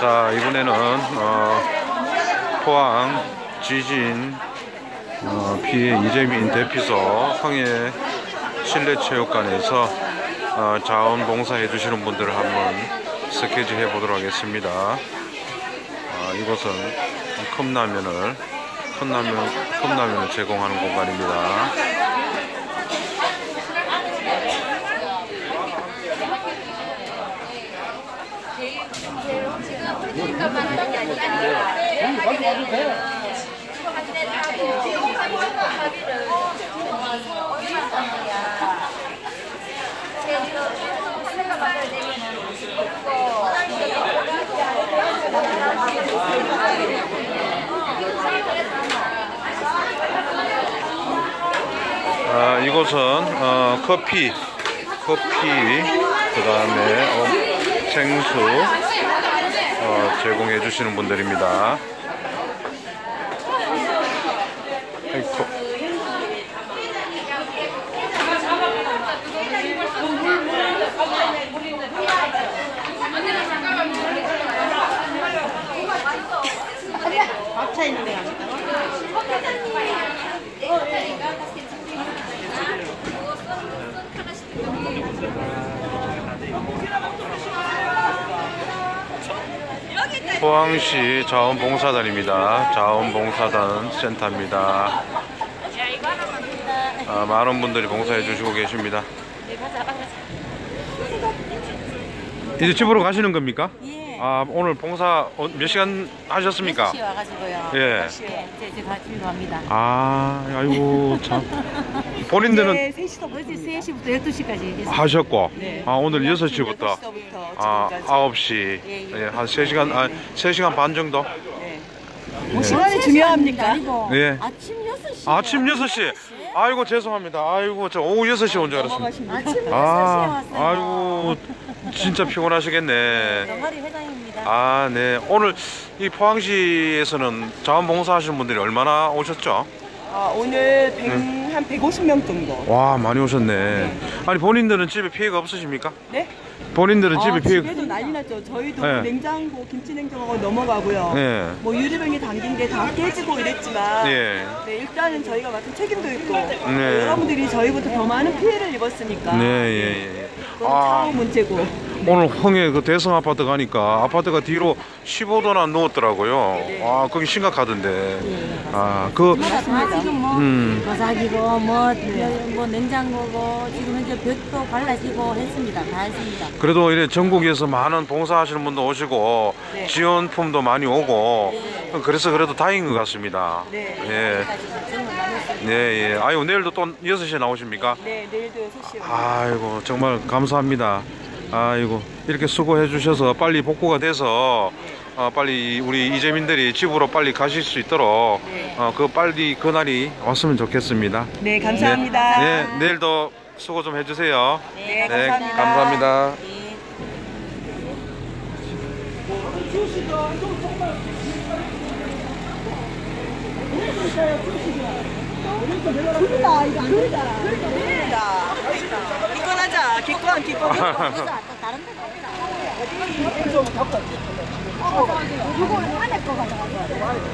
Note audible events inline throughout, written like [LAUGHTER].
자 이번에는 어, 포항 지진 어, 피해 이재민 대피소 황해 실내체육관에서 어, 자원봉사해 주시는 분들을 한번 스케치 해 보도록 하겠습니다. 아, 이곳은 컵라면을 컵라면 컵라면을 제공하는 공간입니다. 아, 이곳은 어, 커피, 커피, 그 다음에 어, 생수 어, 제공해 주시는 분들입니다. 밥차 있는 데 가니까. 포항시 자원봉사단입니다. 자원봉사단 센터입니다. 아, 많은 분들이 봉사해 주시고 계십니다. 이제 집으로 가시는 겁니까? 예. 아, 오늘 봉사 어, 몇 시간 하셨습니까? 6시 와가지고요. 예. 예. 이제 이제 다 집에 갑니다. 아, 아이고 참. 본인들은 네, 3시부터 어제 3시부터 12시까지 했어요. 하셨고, 네. 아 오늘 6시부터 6시부터 아 지금까지. 9시, 예, 예. 예, 한 3시간, 아 3시간 반 정도. 네. 예. 뭐 시간이 중요합니까? 예. 아침 6시. 아침 6시. 아이고 죄송합니다. 아이고 저 오후 6시 온 줄 알았습니다. 아침 6시에 아, 왔어요. 아이고 진짜 피곤하시겠네. 병아리 회장입니다. 아, 네. 오늘 이 포항시에서는 자원봉사 하시는 분들이 얼마나 오셨죠? 아, 오늘 100, 한 150명 정도. 와, 많이 오셨네. 아니, 본인들은 집에 피해가 없으십니까? 네? 본인들은 집에 아, 피해 집에도 난리 났죠. 저희도 네. 냉장고, 김치 냉장고가 넘어가고요. 예. 뭐 유리병이 담긴 게 다 깨지고 이랬지만 예. 네, 일단은 저희가 맡은 책임도 있고 네. 여러분들이 저희보다 더 많은 피해를 입었으니까 네, 예, 예. 그건 아, 차후 문제고 오늘 홍해 그 대성 아파트 가니까 아파트가 뒤로 15도나 누웠더라고요. 네. 아, 그게 심각하던데. 아, 그, 다 지금 뭐 음. 거사기고 뭐, 뭐 냉장고고 지금 현재 벽도 갈라지고 했습니다. 다 했습니다. 그래도 이래 전국에서 많은 봉사하시는 분도 오시고 네. 지원품도 많이 오고 그래서 그래도 다행인 것 같습니다. 네. 예. 네, 예. 아유, 내일도 또 6시에 나오십니까? 네, 내일도 6시에 아이고, 정말 감사합니다. 아이고, 이렇게 수고해 주셔서 빨리 복구가 돼서 어, 빨리 우리 이재민들이 집으로 빨리 가실 수 있도록 네. 어, 그 빨리 그날이 왔으면 좋겠습니다. 네, 감사합니다. 네, 네, 내일도 수고 좀 해주세요. 네, 감사합니다. 감사합니다. 기권 하자. 기권, 기권.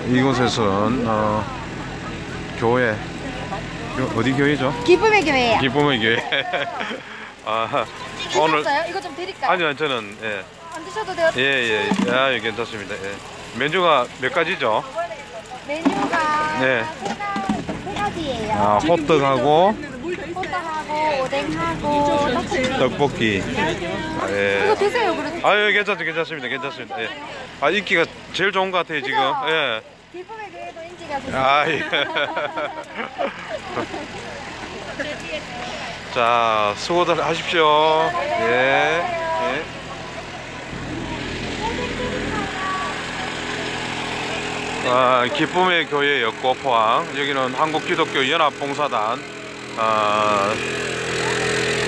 이곳에서는 어, 교회 교- 어디 교회죠? 기쁨의 교회예요. 기쁨의 교회. [LAUGHS] 아, 오늘? 이거 좀 드릴까요? 아니요 저는 예. 안 드셔도 돼요. 예, 예, 아, 예, 괜찮습니다. 예. 메뉴가 몇 가지죠? 메뉴가 네. 세, 가- 가지예요. 아, 호떡하고 호떡하고 오뎅하고 떡볶이. 떡볶이. 아, 이거 예. 드세요. 그래도 아, 예, 괜찮습니다. 괜찮습니다. 괜찮습니다. 예. 아, 인기가 제일 좋은 것 같아요, 지금. 그죠? 예. 기쁨의 교회도 인지가 좋습니다. 아, 예. [LAUGHS] 자, 수고들 하십시오. 예. 예. 아, 기쁨의 교회였고 포항 여기는 한국기독교연합봉사단 아,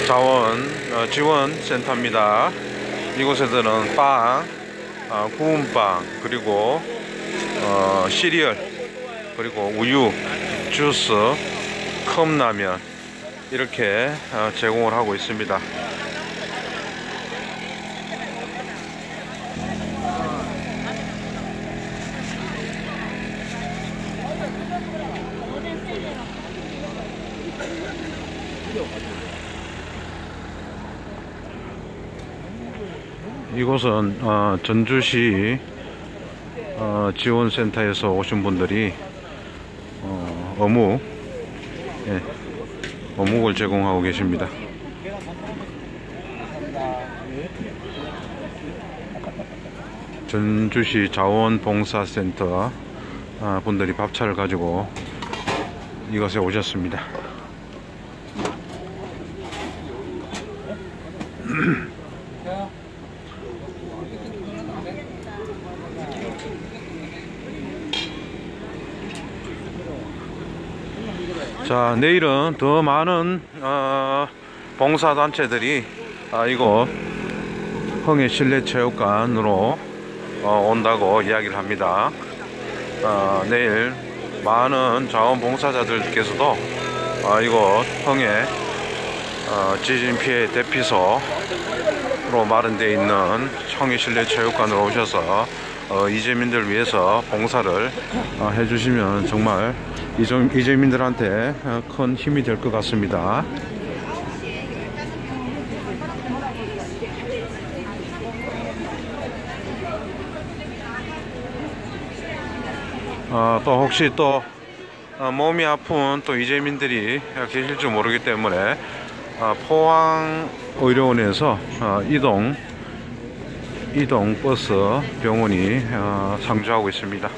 자원 어, 지원 센터입니다. 이곳에서는 빵, 아, 구운 빵 그리고 어, 시리얼 그리고 우유, 주스, 컵라면 이렇게 어, 제공을 하고 있습니다. 이곳은 어, 전주시 어, 지원센터에서 오신 분들이 어, 어묵 예, 어묵을 제공하고 계십니다. 전주시 자원봉사센터 아, 분들이 밥차를 가지고 이곳에 오셨습니다. [CLEARS THROAT] 자 내일은 더 많은 어, 봉사단체들이 아, 이곳 흥해 실내체육관으로 어, 온다고 이야기를 합니다. 어, 내일 많은 자원봉사자들께서도 어, 이곳 흥해 어, 지진 피해 대피소로 마련되어 있는 청해 실내체육관으로 오셔서 어, 이재민들 위해서 봉사를 어, 해주시면 정말 이재- 이재민들한테 어, 큰 힘이 될 것 같습니다. 어, 또 혹시 또 어, 몸이 아픈 또 이재민들이 계실 줄 모르기 때문에 어, 포항 의료원에서 어, 이동 이동 버스 병원이 어, 상주하고 있습니다.